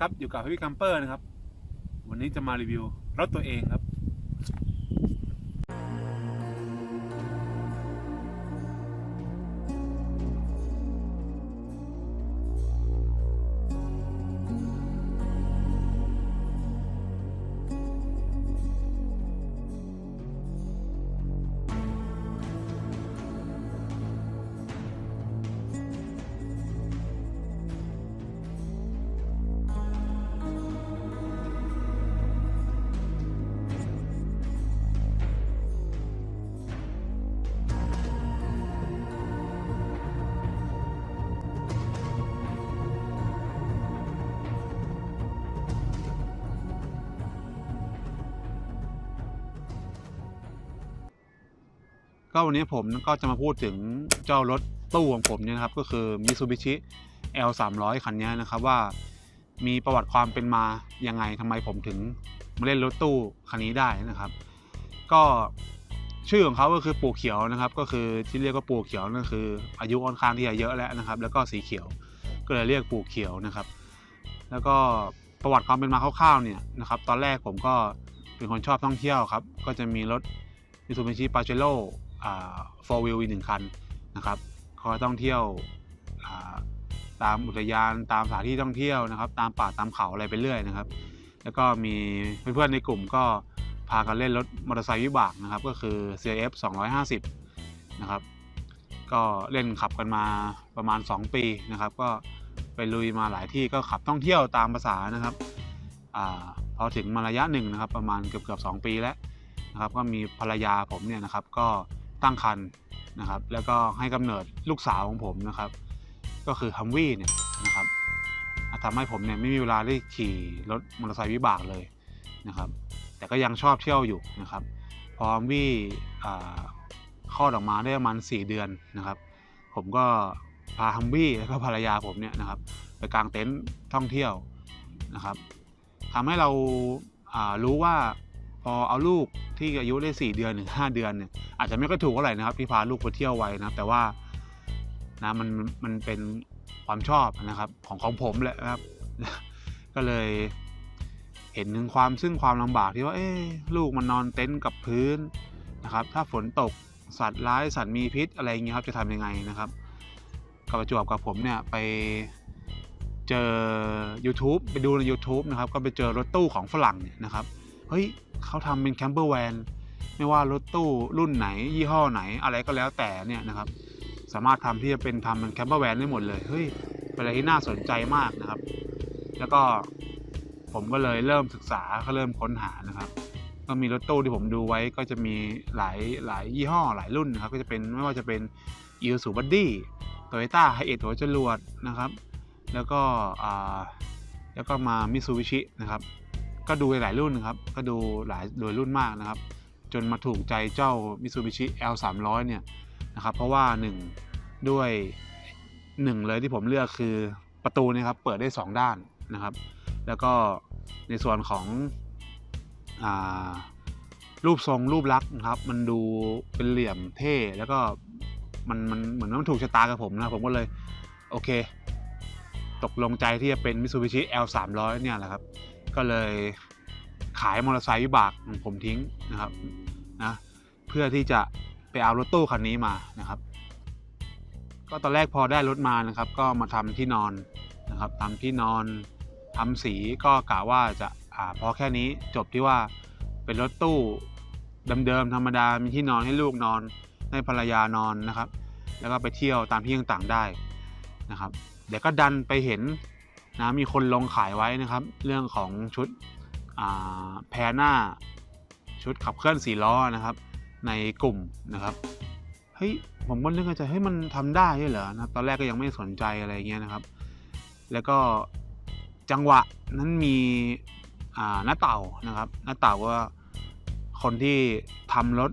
ครับอยู่กับพี่คัมเปอร์นะครับ วันนี้จะมารีวิวรถตัวเองครับ ก็วันนี้ผมก็จะมาพูดถึงเจ้ารถตู้ของผมเนี่ยนะครับ ก็คือ Mitsubishi L 3 0 0คันนี้นะครับว่ามีประวัติความเป็นมายังไงทำไมผมถึงมาเล่นรถตู้คันนี้ได้นะครับ ก็ชื่อของเขาก็คือปูเขียวนะครับ ก็คือที่เรียกว่าปูเขียวนั่นคือ อายุค่อนข้างที่จะเยอะแล้วนะครับ แล้วก็สีเขียวก็เลยเรียกปูเขียวนะครับ แล้วก็ประวัติความเป็นมาคร่าวๆเนี่ยนะครับ ตอนแรกผมก็เป็นคนชอบท่องเที่ยวครับ ก็จะมีรถมิซูบิชิปาเจโร่ อ่าโฟวิลอีกหนึ่งคันนะครับคอยท่องเที่ยวาตามอุทยานตามสถานที่ท่องเที่ยวนะครับ ตามป่าตามเขาอะไรไปเรื่อยนะครับ แล้วก็มีเพื่อนๆในกลุ่มก็พากันเล่นรถมอเตอร์ไซค์วิบากนะครับก็คือ CF 250นะครับก็เล่นขับกันมาประมาณ 2 ปีนะครับ ก็ไปลุยมาหลายที่ก็ขับท่องเที่ยวตามภาษานะครับอพอถึงมาระยะหนึ่งนะครับ ประมาณเกือบเกือบสปีแล้วนะครับ ก็มีภรรยาผมเนี่ยนะครับก็ ตั้งครรภ์นะครับ แล้วก็ให้กำเนิดลูกสาวของผมนะครับ ก็คือฮัมวี่เนี่ยนะครับทำให้ผมเนี่ยไม่มีเวลาได้ขี่รถมอเตอร์ไซค์วิบากเลยนะครับ แต่ก็ยังชอบเที่ยวอยู่นะครับ พอฮัมวี่คลอดออกมาได้ประมาณ4เดือนนะครับ ผมก็พาฮัมวี่แล้วก็ภรรยาผมเนี่ยนะครับ ไปกางเต็นท์ท่องเที่ยวนะครับทำให้เราารู้ว่า พอเอาลูกที่อายุได้4เดือนถึง5เดือนเนี่ยอาจจะไม่ก็ถูกเท่าไหร่นะครับที่พาลูกไปเที่ยวไว้นะครับ แต่ว่านะมันมันเป็นความชอบนะครับของของผมแหละครับ ก็เลยเห็นถึงความซึ่งความลำบากที่ว่าเอ๊ลูกมันนอนเต็นท์กับพื้นนะครับ ถ้าฝนตกสัตว์ร้ายสัตว์มีพิษอะไรอย่างเงี้ยครับจะทำยังไงนะครับกับประจวบกับผมเนี่ยไปเจอ YouTube ไปดูใน YouTube นะครับ ก็ไปเจอรถตู้ของฝรั่งเนี่ยนะครับ เฮ้ยเขาทำเป็นแคมเปอร์แวนไม่ว่ารถตู้รุ่นไหน ยี่ห้อไหนอะไรก็แล้วแต่เนี่ยนะครับ สามารถทำที่จะเป็นทำเป็นแคมเปอร์แวนได้หมดเลยเฮ้ยเป็นอะไรที่น่าสนใจมากนะครับ แล้วก็ผมก็เลยเริ่มศึกษาก็เริ่มค้นหานะครับ ก็มีรถตู้ที่ผมดูไว้ก็จะมีหลายหลายยี่ห้อหลายรุ่นนะครับ ก็จะเป็นไม่ว่าจะเป็นอีซูบัดดี้โตโยต้าไฮเอทหัวจรวดนะครับ แล้วก็แล้วก็มามิซูบิชินะครับ ก็ดูหลายรุ่นนะครับ ก็ดูหลายโดยรุ่นมากนะครับ จนมาถูกใจเจ้า Mitsubishi L 3 0 0เนี่ยนะครับ เพราะว่า 1 ด้วย 1 เลยที่ผมเลือกคือประตูเนี่ยครับ เปิดได้ 2 ด้านนะครับ แล้วก็ในส่วนของอรูปทรงรูปลักษณ์นะครับ มันดูเป็นเหลี่ยมเท่แล้วก็มันมันเหมือนมันถูกชะตากับผมนะผมก็เลย โอเค ตกลงใจที่จะเป็น Mitsubishi L 3 0 0เนี่ยแหละครับ ก็เลยขายมอเตอร์ไซค์วิบากของผมทิ้งนะครับนะเพื่อที่จะไปเอารถตู้คันนี้มานะครับ ก็ตอนแรกพอได้รถมานะครับ ก็มาทำที่นอนนะครับทำที่นอนทำสีก็กะว่าจะอ่าพอแค่นี้จบที่ว่าเป็นรถตู้เดิมๆธรรมดามีที่นอนให้ลูกนอนให้ภรรยานอนนะครับ แล้วก็ไปเที่ยวตามที่ต่างๆได้นะครับเดี๋ยวก็ดันไปเห็น นะมีคนลงขายไว้นะครับ เรื่องของชุดแพรหน้า ชุดขับเคลื่อนสี่ล้อนะครับ ในกลุ่มนะครับเฮ้ยผมก็นึกในใจเฮ้ยมันทำได้ด้วยเหรอนะตอนแรกก็ยังไม่สนใจอะไรเงี้ยนะครับ แล้วก็จังหวะนั้นมีหน้าเต่านะครับหน้าเต่าว่าคนที่ทำรถ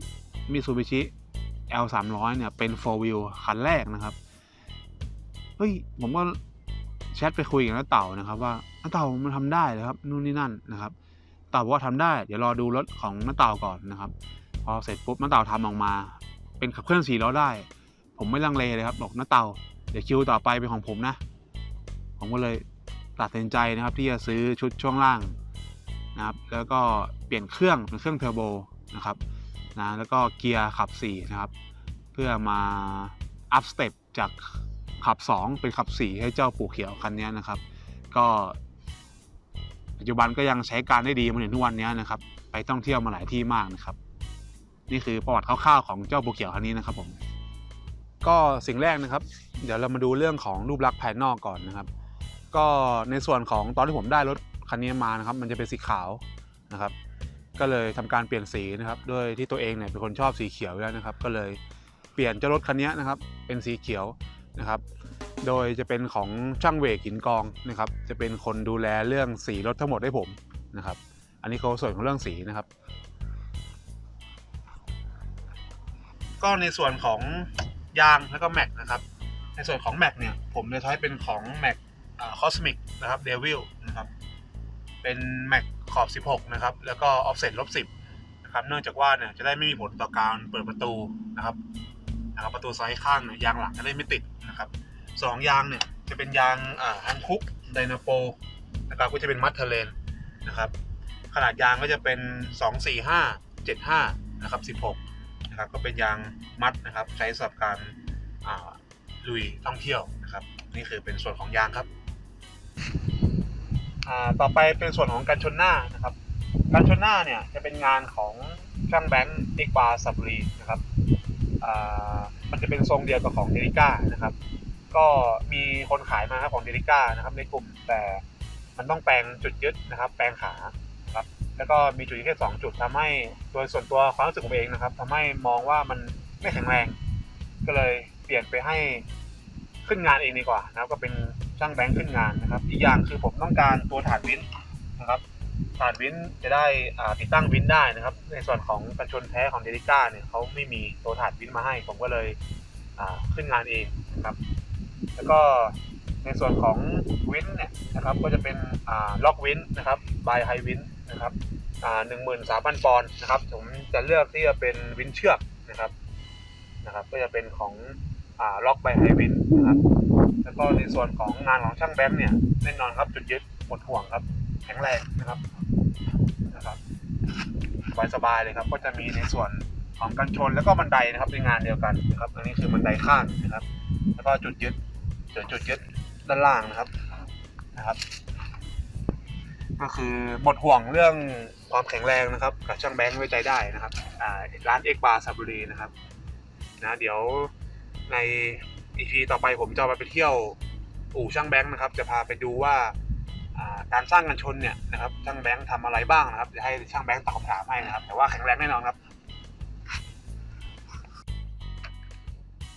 มิซูบิชิ L 3 0 0เนี่ยเป็น 4 wheel คันแรกนะครับ เฮ้ย ผมก็ แชทไปคุยกับน้าเต่านะครับว่าน้าเต่ามันทำได้เลยครับนู่นนี่นั่นนะครับ เต่าบอกว่าทำได้ เดี๋ยวรอดูรถของน้าเต่าก่อนนะครับ พอเสร็จปุ๊บน้าเต่าทำออกมา เป็นขับเคลื่อนสี่ล้อได้ ผมไม่ลังเลเลยครับบอกน้าเต่าเดี๋ยวคิวต่อไปเป็นของผมนะ ผมก็เลยตัดสินใจนะครับที่จะซื้อชุดช่วงล่างนะครับ แล้วก็เปลี่ยนเครื่องเป็นเครื่องเทอร์โบนะครับนะแล้วก็เกียร์ขับ4นะครับ เพื่อมาอัพสเต็ปจาก ขับ 2 เป็นขับ 4 ให้เจ้าปู่เขียวคันนี้นะครับ ก็ปัจจุบันก็ยังใช้การได้ดีมาถึงทุกวันนี้นะครับ ไปท่องเที่ยวมาหลายที่มากนะครับ นี่คือประวัติคร่าวๆของเจ้าปู่เขียวคันนี้นะครับผมก็สิ่งแรกนะครับ เดี๋ยวเรามาดูเรื่องของรูปลักษณ์ภายนอกก่อนนะครับ ก็ในส่วนของตอนที่ผมได้รถคันนี้มานะครับ มันจะเป็นสีขาวนะครับ ก็เลยทำการเปลี่ยนสีนะครับโดยที่ตัวเองเนี่ยเป็นคนชอบสีเขียวแล้วนะครับ ก็เลยเปลี่ยนเจ้ารถคันนี้นะครับ เป็นสีเขียว นะครับ โดยจะเป็นของช่างเวกหินกองนะครับ จะเป็นคนดูแลเรื่องสีรถทั้งหมดให้ผมนะครับ อันนี้เขาส่วนของเรื่องสีนะครับ ก็ในส่วนของยางแล้วก็แม็กนะครับ ในส่วนของแม็กเนี่ยผมจะใช้เป็นของแม็กคอสมิกนะครับเดวิลนะครับเป็นแม็กขอบ 16 นะครับ แล้วก็ออฟเซ็ตลบ 10 นะครับ เนื่องจากว่าเนี่ยจะได้ไม่มีผลต่อการเปิดประตูนะครับ นะครับประตูซ้ายข้างเนี่ยยางหลังจะได้ไม่ติดนะครับสองยางเนี่ยจะเป็นยางอ่าฮันคุกไดนาโปนะครับก็จะเป็นมัดเทเลนนะครับขนาดยางก็จะเป็น 245 75นะครับ16นะครับก็เป็นยางมัดนะครับใช้สำหรับการลุยท่องเที่ยวนะครับนี่คือเป็นส่วนของยางครับต่อไปเป็นส่วนของการชนหน้านะครับการชนหน้าเนี่ยจะเป็นงานของช่างแบงค์เอกบาสับรีนะครับ มันจะเป็นทรงเดียวกับของเดลิก้านะครับ ก็มีคนขายมาครับของเดลิก้านะครับ ในกลุ่มแต่มันต้องแปลงจุดยึดนะครับ แปลงขาครับแล้วก็มีจุดยึดแค่สองจุดทำให้โดยส่วนตัวความรู้สึกผมเองนะครับทำให้มองว่ามันไม่แข็งแรง ก็เลยเปลี่ยนไปให้ขึ้นงานเองดีกว่านะครับ ก็เป็นช่างแบงค์ขึ้นงานนะครับ อีกอย่างคือผมต้องการตัวถาดวินนะครับ ถาดวินจะได้อ่าติดตั้งวินได้นะครับ ในส่วนของกันชนแท้ของเดลิก้าเนี่ยเขาไม่มีตัวถาดวินมาให้ ผมก็เลยอ่าขึ้นงานเองนะครับ แล้วก็ในส่วนของวินเนี่ยนะครับก็จะเป็นอ่าล็อกวินนะครับบายไฮวินนะครับอ่าหนึ่งหมื่นสามพันปอนด์นะครับ ผมจะเลือกที่จะเป็นวินเชือกนะครับนะครับ ก็จะเป็นของอ่าล็อกบายไฮวินนะครับ แล้วก็ในส่วนของงานของช่างแบงค์เนี่ยแน่นอนครับจุดยึดหมดห่วงครับ แข็งแรงนะครับนะครับสบายๆเลยครับ ก็จะมีในส่วนของกันชนแล้วก็บันไดนะครับเป็นงานเดียวกันนะครับ อันนี้คือบันไดข้างนะครับ แล้วก็จุดยึดจุดจุดยึดด้านล่างนะครับนะครับ ก็คือหมดห่วงเรื่องความแข็งแรงนะครับกับช่างแบงค์ไว้ใจได้นะครับอ่าร้านเอกบาร์ซาบุรีนะครับนะเดี๋ยวใน EP ต่อไปผมจะไปไปเที่ยวอู่ช่างแบงค์นะครับ จะพาไปดูว่า การสร้างกันชนเนี่ยนะครับช่างแบงค์ทำอะไรบ้างนะครับจะให้ช่างแบงค์ตอบคำถามให้นะครับ แต่ว่าแข็งแรงแน่นอนครับ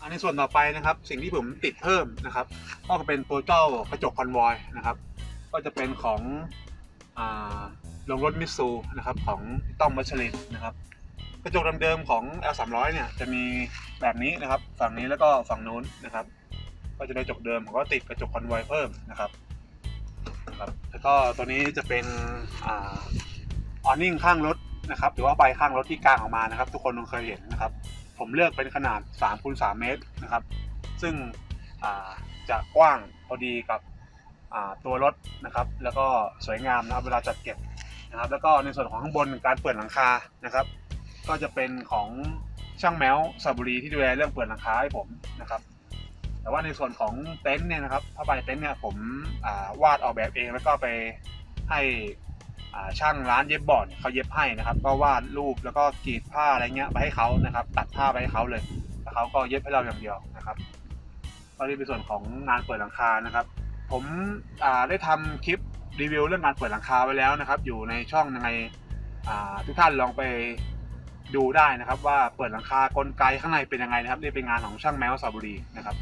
อันในส่วนต่อไปนะครับ สิ่งที่ผมติดเพิ่มนะครับ ก็เป็นตัวเจ้ากระจกคอนวอยนะครับ ก็จะเป็นของอลงรถมิตซูนะครับของต้อมวัชรินนะครับ กระจกเดิมๆของ L300 เนี่ยจะมีแบบนี้นะครับ ฝั่งนี้แล้วก็ฝั่งนู้นนะครับ ก็จะเป็นกระจกเดิมผมก็ติดกระจกคอนวอยเพิ่มนะครับ ครับ แล้วก็ตัวนี้จะเป็นอ่ออนิ่งข้างรถนะครับ หรือว่าใบข้างรถที่กลางออกมานะครับ ทุกคนคงเคยเห็นนะครับ ผมเลือกเป็นขนาด3คูณ3เมตรนะครับ ซึ่งจะกว้างพอดีกับตัวรถนะครับ แล้วก็สวยงามนะครับ เวลาจัดเก็บนะครับ แล้วก็ในส่วนของข้างบนการเปิดหลังคานะครับ ก็จะเป็นของช่างแมวซาบุรีที่ดูแลเรื่องเปิดหลังคาให้ผมนะครับ แต่ว่าในส่วนของเต็นท์เนี่ยนะครับผ้าใบเต็นท์เนี่ยผมาวาดออกแบบเองแล้วก็ไปให้ช่างร้านเย็บบอร์ดเขาเย็บให้นะครับ ก็วาดรูปแล้วก็กรีดผ้าอะไรเงี้ยไปให้เขานะครับ ตัดผ้าไปให้เขาเลยแล้วเขาก็เย็บให้เราอย่างเดียวนะครับก็นี่เป็นส่วนของงานเปิดหลังคานะครับ ผมได้ทำคลิปรีวิวเรื่องการเปิดหลังคาไว้แล้วนะครับ อยู่ในช่องยังไงทุกท่านลองไปดูได้นะครับ ว่าเปิดหลังคากลไกข้างในเป็นยังไงนะครับนี่เป็นงานของช่างแมวซาบุรีนะครับ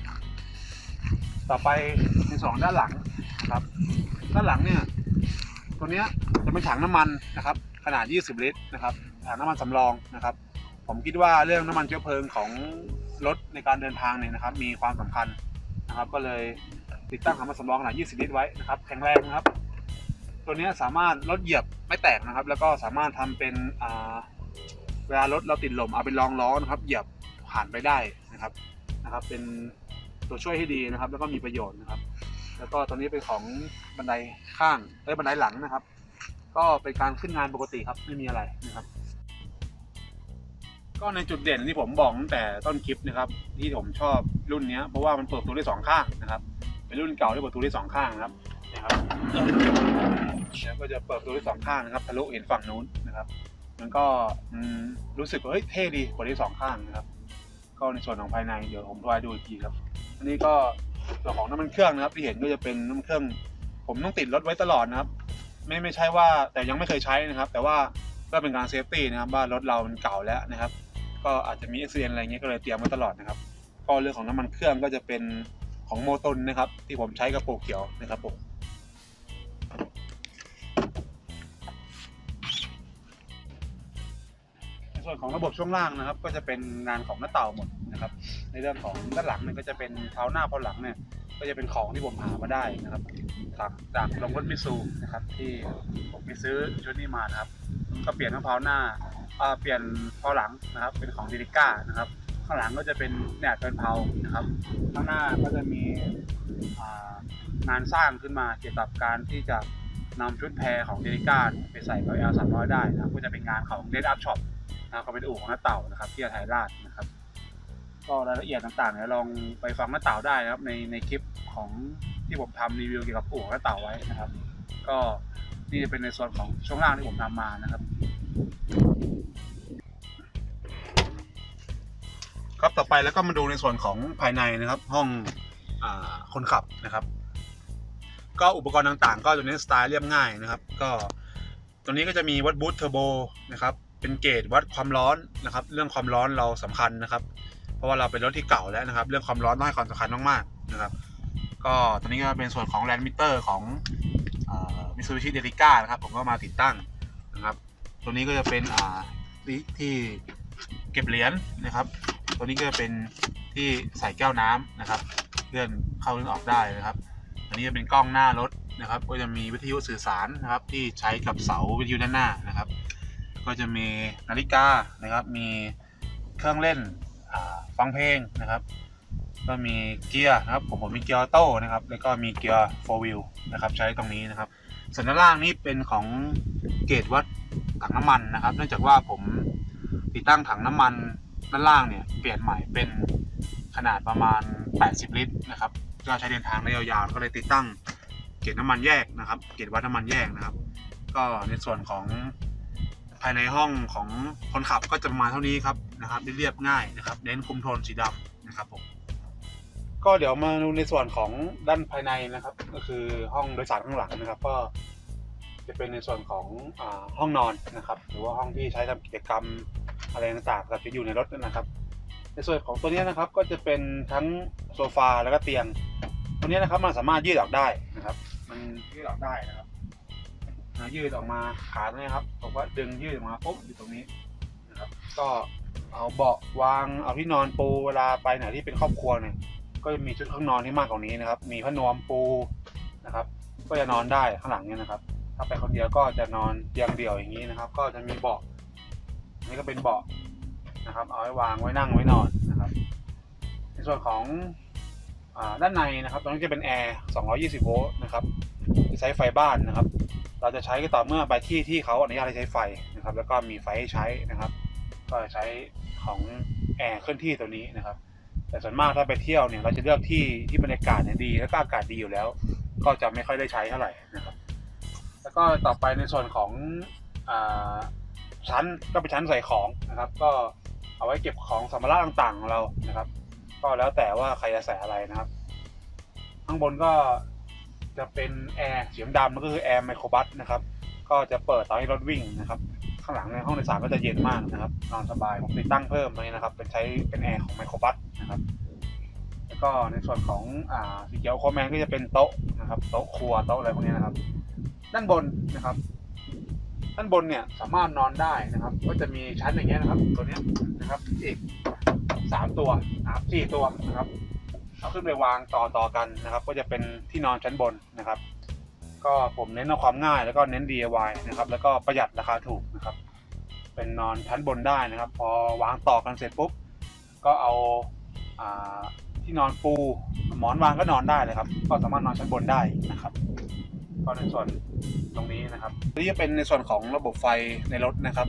ต่อไปในสองด้านหลังนะครับ ด้านหลังเนี่ยตัวเนี้ยจะเป็นถังน้ำมันนะครับ ขนาด 20 ลิตรนะครับถังน้ำมันสำรองนะครับ ผมคิดว่าเรื่องน้ำมันเชื้อเพลิงของรถในการเดินทางเนี่ยนะครับ มีความสำคัญนะครับ ก็เลยติดตั้งถังน้ำมันสำรองขนาด 20 ลิตรไว้นะครับแข็งแรงนะครับ ตัวเนี้ยสามารถลดเหยียบไม่แตกนะครับ แล้วก็สามารถทำเป็นอ่าเวลารถเราติดลมเอาเป็นรองล้อนะครับ เหยียบผ่านไปได้นะครับนะครับ เป็น ตัวช่วยให้ดีนะครับ แล้วก็มีประโยชน์นะครับ แล้วก็ตัวนี้เป็นของบันไดข้างเอ้ยบันไดหลังนะครับ ก็เป็นการขึ้นงานปกติครับไม่มีอะไรนะครับ ก็ในจุดเด่นที่ผมบอกตั้งแต่ต้นคลิปนะครับ ที่ผมชอบรุ่นนี้เพราะว่ามันเปิดประตูได้สองข้างนะครับเป็นรุ่นเก่าที่เปิดประตูได้สองข้างนะครับนะครับแล้วก็จะเปิดประตูได้สองข้างนะครับทะลุเห็นฝั่งนู้นนะครับ มันก็รู้สึกว่าเฮ้ยเท่ดีกว่าได้สองข้างนะครับ ก็ในส่วนของภายในเดี๋ยวผมรายดูอีกทีครับ อันนี้ก็ส่วนของน้ำมันเครื่องนะครับ ที่เห็นก็จะเป็นน้ำมันเครื่อง ผมต้องติดรถไว้ตลอดนะครับ ไม่ไม่ใช่ว่าแต่ยังไม่เคยใช้นะครับ แต่ว่าก็เป็นการเซฟตี้นะครับว่ารถเรามันเก่าแล้วนะครับ ก็อาจจะมีอุบิเหตุอะไรเงี้ยก็เลยเตรียมไว้ตลอดนะครับก็เรื่องของน้ำมันเครื่องก็จะเป็นของโมตนนะครับ ที่ผมใช้กระปุกเขียวนะครับผม ส่วนของระบบช่วงล่างนะครับ ก็จะเป็นงานของหน้าเต่าหมดนะครับ ในเรื่องของด้านหลังเนี่ยก็จะเป็นเท้าหน้าเท้าหลังเนี่ยก็จะเป็นของที่ผมหามาได้นะครับจากจากโรงรถมิซูนะครับ ที่ผมไปซื้อชุดนี้มานะครับ ก็เปลี่ยนทั้งเท้าหน้าเปลี่ยนเท้าหลังนะครับ เป็นของดิลิก้านะครับข้างหลังก็จะเป็นเนี่ยเป็นเพานะครับ ข้างหน้าก็จะมีงานสร้างขึ้นมาเกี่ยวกับการที่จะนำชุดแพรของเดลิก้าไปใส่กับ L 3 0 0 ได้นะครับก็จะเป็นงานของ Red Up Shop นะครับก็เป็นอู่ของน้าเต่านะครับที่อไทยราชนะครับ ก็รายละเอียดต่างๆเนี่ยลองไปฟังน้าเต่าได้นะครับ ในในคลิปของที่ผมทำรีวิวเกี่ยวกับอู่ของน้าเต่าไว้นะครับ ก็นี่จะเป็นในส่วนของช่วงล่างที่ผมทำมานะครับครับต่อไปแล้วก็มาดูในส่วนของภายในนะครับ ห้องอคนขับนะครับ ก็อุปกรณ์ต่างๆ ก็ตัวนี้สไตล์เรียบง่ายนะครับ ก็ตัวนี้ก็จะมีวัดบูทเทอร์โบนะครับ เป็นเกจวัดความร้อนนะครับ เรื่องความร้อนเราสำคัญนะครับ เพราะว่าเราเป็นรถที่เก่าแล้วนะครับ เรื่องความร้อนต้องให้ความสำคัญมากๆนะครับ ก็ตัวนี้ก็เป็นส่วนของแลนด์มิเตอร์ของมิซูบิชิเดลิก้านะครับ ผมก็มาติดตั้งนะครับ ตัวนี้ก็จะเป็นอ่าที่เก็บเหรียญนะครับ ตัวนี้ก็จะเป็นที่ใส่แก้วน้ำนะครับเลื่อนเข้าเลื่อนออกได้นะครับ อันนี้จะเป็นกล้องหน้ารถนะครับ ก็จะมีวิทยุสื่อสารนะครับ ที่ใช้กับเสาวิทยุด้านหน้านะครับ ก็จะมีนาฬิกานะครับ มีเครื่องเล่นฟังเพลงนะครับ ก็มีเกียร์นะครับผมผมมีเกียร์ออโต้นะครับ แล้วก็มีเกียร์โฟวิลนะครับ ใช้ตรงนี้นะครับ ส่วนด้านล่างนี่เป็นของเกจวัดถังน้ำมันนะครับ เนื่องจากว่าผมติดตั้งถังน้ำมันด้านล่างเนี่ยเปลี่ยนใหม่เป็นขนาดประมาณ 80 ลิตรนะครับก็ใช้เดินทางได้ยาวๆ ก็เลยติดตั้งเกจน้ำมันแยกนะครับ เกจวัดน้ำมันแยกนะครับ ก็ในส่วนของ ภายในห้องของคนขับก็จะประมาณเท่านี้ครับนะครับเรียบง่ายนะครับ เน้นคุมโทนสีดำนะครับผมก็เดี๋ยวมาดูในส่วนของด้านภายในนะครับ ก็คือห้องโดยสารข้างหลังนะครับ ก็จะเป็นในส่วนของอห้องนอนนะครับ หรือว่าห้องที่ใช้ทำกิจกรรมอะไรต่างๆกับที่อยู่ในรถนะครับ ในส่วนของตัวนี้นะครับก็จะเป็นทั้งโซฟาแล้วก็เตียง ตัวนี้นะครับมันสามารถยืดออกได้นะครับ มันยืดออกได้นะครับ อ่ายืดออกมาขาตรงนี้ครับผมก็ดึงยืดออกมาปุ๊บอยู่ตรงนี้นะครับก็เอาเบาะวางเอาที่นอนปูเวลาไปไหนที่เป็นครอบครัวเนี่ยก็จะมีชุดเครื่องนอนที่มากกว่านี้นะครับ มีผ้านวมปูนะครับ ก็จะนอนได้ข้างหลังเนี่ยนะครับ ถ้าไปคนเดียวก็จะนอนเตียงเดี่ยวอย่างนี้นะครับ ก็จะมีเบาะนี่ก็เป็นเบาะนะครับ เอาไว้วางไว้นั่งไว้นอนนะครับ ในส่วนของด้านในนะครับ ตรงนี้จะเป็นแอร์ 220 โวลต์นะครับจะใช้ไฟบ้านนะครับ เราจะใช้ก็ต่อเมื่อไปที่ที่เขาอนุญาตให้ใช้ไฟนะครับ แล้วก็มีไฟให้ใช้นะครับ ก็ใช้ของแอร์เคลื่อนที่ตัวนี้นะครับ แต่ส่วนมากถ้าไปเที่ยวเนี่ยเราจะเลือกที่ที่บรรยากาศเนี่ยดีแล้วก็อากาศดีอยู่แล้ว ก็จะไม่ค่อยได้ใช้เท่าไหร่นะครับ แล้วก็ต่อไปในส่วนของอชั้นก็เป็นชั้นใส่ของนะครับ ก็เอาไว้เก็บของสัมภาระต่างๆของเรานะครับ ก็แล้วแต่ว่าใครจะใส่อะไรนะครับ ข้างบนก็ จะเป็นแอร์เสียงดำก็คือแอร์ไมโครบัสนะครับ ก็จะเปิดตอนที่รถวิ่งนะครับข้างหลังในห้องโดยสารก็จะเย็นมากนะครับนอนสบายผมติดตั้งเพิ่มเลยนะครับ เป็นใช้เป็นแอร์ของไมโครบัสนะครับแล้วก็ในส่วนของอ่าสีเขียวโคแมนก็จะเป็นโต๊ะนะครับโต๊ะครัวโต๊ะอะไรพวกนี้นะครับ ด้านบนนะครับ ด้านบนเนี่ยสามารถนอนได้นะครับ ก็จะมีชั้นอย่างเงี้ยนะครับ ตัวเนี้ยนะครับอีกสามตัวนะครับสี่ตัวนะครับ เอาขึ้นไปวางต่อต่อกันนะครับ ก็จะเป็นที่นอนชั้นบนนะครับ ก็ผมเน้นเอาความง่ายแล้วก็เน้น DIY นะครับ แล้วก็ประหยัดราคาถูกนะครับ เป็นนอนชั้นบนได้นะครับ พอวางต่อกันเสร็จปุ๊บก็เอาอาที่นอนปูหมอนวางก็นอนได้เลยครับ ก็สามารถนอนชั้นบนได้นะครับ ก็ในส่วนตรงนี้นะครับนี่จะเป็นในส่วนของระบบไฟในรถนะครับ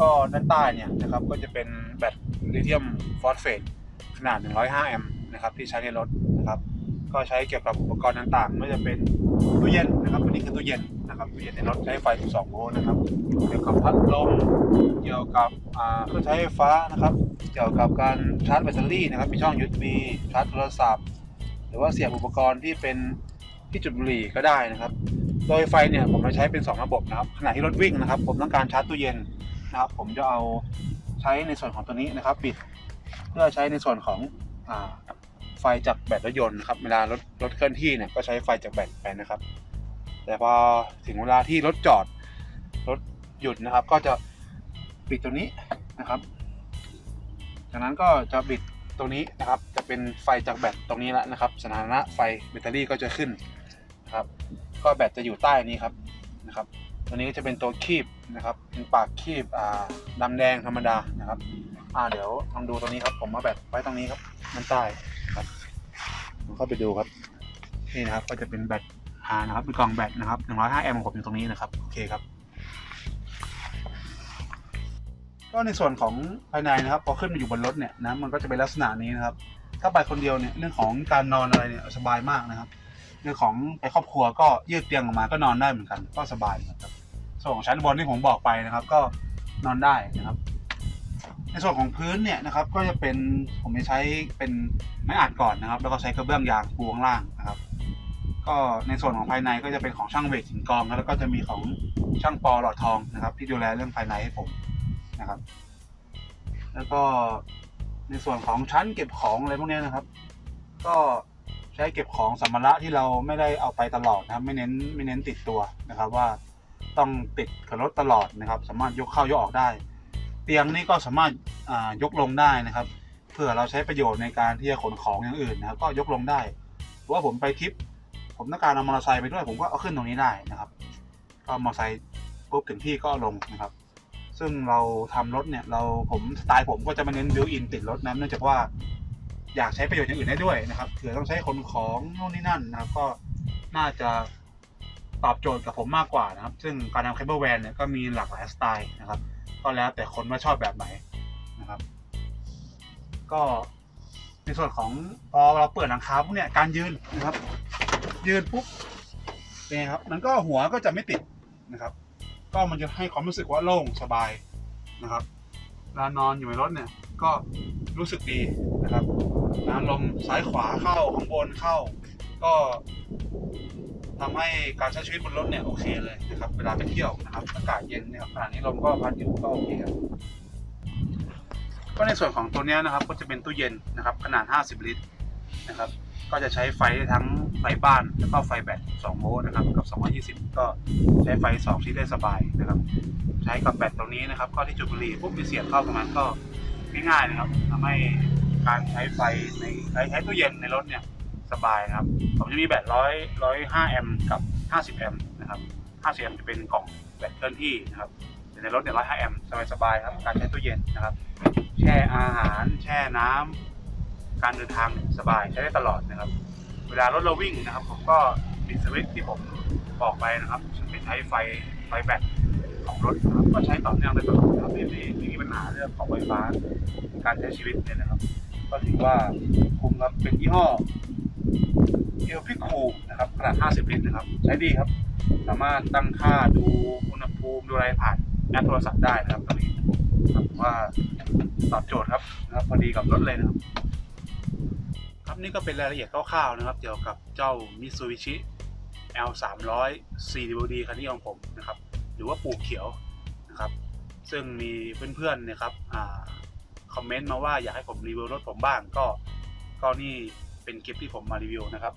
ก็ด้านใต้เนี่ยนะครับก็จะเป็นแบตลิเธียมฟอสเฟตขนาด 105 แอมป์ นะครับที่ใช้ในรถนะครับ ก็ใช้เกี่ยวกับอุปกรณ์ต่างๆไม่ว่าจะเป็นตู้เย็นนะครับอันนี้คือตู้เย็นนะครับตู้เย็นในรถใช้ไฟ 12 โวลต์นะครับ เกี่ยวกับพัดลม เกี่ยวกับเครื่องใช้ไฟฟ้านะครับ เกี่ยวกับการชาร์จแบตเตอรี่นะครับ มีช่อง USB ชาร์จโทรศัพท์ หรือว่าเสียบอุปกรณ์ที่เป็นที่จุดบุหรี่ก็ได้นะครับ โดยไฟเนี่ยผมจะใช้เป็น 2 ระบบนะครับ ขณะที่รถวิ่งนะครับ ผมต้องการชาร์จตู้เย็นนะครับ ผมจะเอาใช้ในส่วนของตัวนี้นะครับ ปิด เพื่อใช้ในส่วนของ ไฟจากแบตรถยนต์นะครับเวลารถรถเคลื่อนที่เนี่ยก็ใช้ไฟจากแบตไปนะครับ แต่พอถึงเวลาที่รถจอดรถหยุดนะครับ ก็จะปิดตัวนี้นะครับ จากนั้นก็จะบิดตรงนี้นะครับ จะเป็นไฟจากแบตตรงนี้แล้วนะครับ สถานะไฟแบตเตอรี่ก็จะขึ้นนะครับ ก็แบตจะอยู่ใต้นี้ครับนะครับ ตัวนี้ก็จะเป็นตัวคีบนะครับ เป็นปากคีบอ่าดำแดงธรรมดานะครับ อ่าเดี๋ยวลองดูตรงนี้ครับ ผมมาแบตไว้ตรงนี้ครับด้านใต้ครับลองเข้าไปดูครับ นี่นะครับ ก็จะเป็นแบตหานะครับเป็นกล่องแบตนะครับ105แอมป์ของผมอยู่ตรงนี้นะครับ โอเคครับ ก็ในส่วนของภายในนะครับ พอขึ้นมาอยู่บนรถเนี่ยนะ มันก็จะเป็นลักษณะนี้นะครับ ถ้าไปคนเดียวเนี่ย เรื่องของการนอนอะไรเนี่ยสบายมากนะครับ เรื่องของไปครอบครัวก็ยืดเตียงออกมาก็นอนได้เหมือนกัน ก็สบายนะครับ ส่วนของชั้นบนที่ผมบอกไปนะครับ ก็นอนได้นะครับ ในส่วนของพื้นเนี่ยนะครับก็จะเป็นผมจะใช้เป็นไม้อัดก่อนนะครับ แล้วก็ใช้กระเบื้องยางปูข้างล่างนะครับ ก็ในส่วนของภายในก็จะเป็นของช่างเวทหินกอง แล้วก็จะมีของช่างปอหลอดทองนะครับ ที่ดูแลเรื่องภายในให้ผมนะครับ แล้วก็ในส่วนของชั้นเก็บของอะไรพวกนี้นะครับ ก็ใช้เก็บของสัมภาระที่เราไม่ได้เอาไปตลอดนะครับ ไม่เน้นไม่เน้นติดตัวนะครับว่าต้องติดกับรถตลอดนะครับ สามารถยกเข้ายกออกได้ เตียงนี่ก็สามารถายกลงได้นะครับเผื่อเราใช้ประโยชน์ในการที่จะขนของอย่างอื่นนะครับ ก็ยกลงได้หรือว่าผมไปทริป ผมต้องการเอามอเตอร์ไซค์ไปด้วย ผมก็เอาขึ้นตรงนี้ได้นะครับ ก็มอเตอร์ไซค์ปุ๊บถึงที่ก็ลงนะครับ ซึ่งเราทำรถเนี่ยเราผมสไตล์ผมก็จะมาเน้นบิวอินติดรถนะเนื่องจากว่าอยากใช้ประโยชน์อย่างอื่นได้ด้วยนะครับเผื่อต้องใช้ขนของโน่นนี่นั่นนะครับ ก็น่าจะตอบโจทย์กับผมมากกว่านะครับ ซึ่งการทำเคเบิลแวนเนี่ยก็มีหลากหลายสไตล์นะครับ ก็แล้วแต่คนว่าชอบแบบไหนนะครับ ก็ในส่วนของพอเราเปิดหลังคาปุ๊บเนี่ยการยืนนะครับ ยืนปุ๊บเป็นไงครับ มันก็หัวก็จะไม่ติดนะครับ ก็มันจะให้ความรู้สึกว่าโล่งสบายนะครับลานอนอยู่ในรถเนี่ยก็รู้สึกดีนะครับนะลมซ้ายขวาเข้าข้างบนเข้า ก็ ทำให้การใช้ชีวิตบนรถเนี่ยโอเคเลยนะครับเวลาไปเที่ยวนะครับอากาศเย็นเนี่ยครับขณะนี้ลมก็พัดอยู่ก็โอเคครับก็ในส่วนของตัวนี้นะครับก็จะเป็นตู้เย็นนะครับ ขนาด 50 ลิตรนะครับ ก็จะใช้ไฟทั้งไฟบ้านแล้วก็ไฟแบต 2 โวลต์นะครับกับ 220 ก็ใช้ไฟ2ที่ได้สบายนะครับ ใช้กับแบตตรงนี้นะครับ ก็ที่จุดบุหรี่ปุ๊บมีเสียบเข้าตรงนั้นก็ง่ายๆนะครับทำให้การใช้ไฟในใช้ใช้ตู้เย็นในรถเนี่ย สบายครับ ผมจะมีแบตร้อยร้อยห้าแอมป์กับ50แอมป์นะครับ50แอมป์จะเป็นกล่องแบตเคลื่อนที่นะครับแต่ในรถเนี่ยร้อยห้าแอมป์สบายๆครับ การใช้ตู้เย็นนะครับ แช่อาหาร แช่น้ำการเดินทางเนี่ยสบายใช้ได้ตลอดนะครับ เวลารถเราวิ่งนะครับ ผมก็ปิดสวิตช์ที่ผมบอกไปนะครับเป็นใช้ไฟไฟแบตของรถนะครับก็ใช้ต่อเนื่องได้ตลอดครับไม่ม่ไม่มีปัญหาเรื่องของไฟฟ้าการใช้ชีวิตเนี่ยนะครับ ก็ถือว่าคุ้มครับเป็นยี่ห้อ เอลพิคูนะครับขนาด 50 ลิตรนะครับ ใช้ดีครับ สามารถตั้งค่าดูอุณหภูมิดูอะไรผ่านแอปโทรศัพท์ได้นะครับตอนนี้ครับว่าตอบโจทย์ครับนะครับพอดีกับรถเลยนะครับ ครับนี่ก็เป็นรายละเอียดคร่าวๆนะครับ เกี่ยวกับเจ้า Mitsubishi L 3 0 0 4WD คันนี้ของผมนะครับ หรือว่าปูเขียวนะครับ ซึ่งมีเพื่อนๆนะครับอคอมเมนต์มาว่าอยากให้ผมรีวิวรถผมบ้างก็ก็นี่ เป็นคลิปที่ผมมารีวิวนะครับ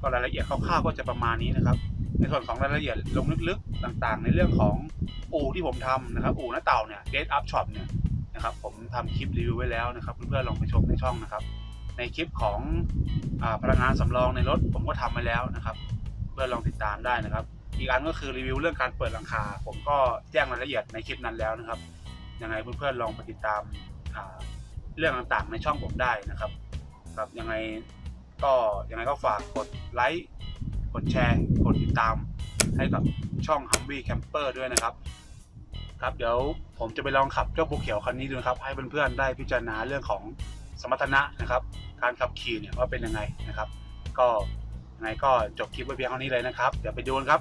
ก็รายละเอียดคร่าวๆก็จะประมาณนี้นะครับ ในส่วนของรายละเอียดลงลึกๆต่างๆ ในเรื่องของอู่ที่ผมทำนะครับอู่หน้าเต่าเนี่ย Gate Up Shop เนี่ยนะครับผมทำคลิปรีวิวไว้แล้วนะครับเพื่อนๆลองไปชมในช่องนะครับ ในคลิปของอพลังงานสำรองในรถผมก็ทำไว้แล้วนะครับ เพื่อนลองติดตามได้นะครับ อีกอันก็คือรีวิวเรื่องการเปิดหลังคา ผมก็แจ้งรายละเอียดในคลิปนั้นแล้วนะครับยังไงเพื่อนๆลองไปติดตามเรื่องต่างๆในช่องผมได้นะครับครับยังไง ก็ยังไงก็ฝากกดไลค์กดแชร์กดติดตามให้กับช่อง Humvee Camper ด้วยนะครับ ครับเดี๋ยวผมจะไปลองขับเจ้าภูเขียวคันนี้ดูนะครับ ให้เพื่อนๆได้พิจารณาเรื่องของสมรรถนะนะครับ การขับขี่เนี่ยว่าเป็นยังไงนะครับ ก็ยังไงก็จบคลิปไว้เพียงเท่านี้เลยนะครับ เดี๋ยวไปดูนครับ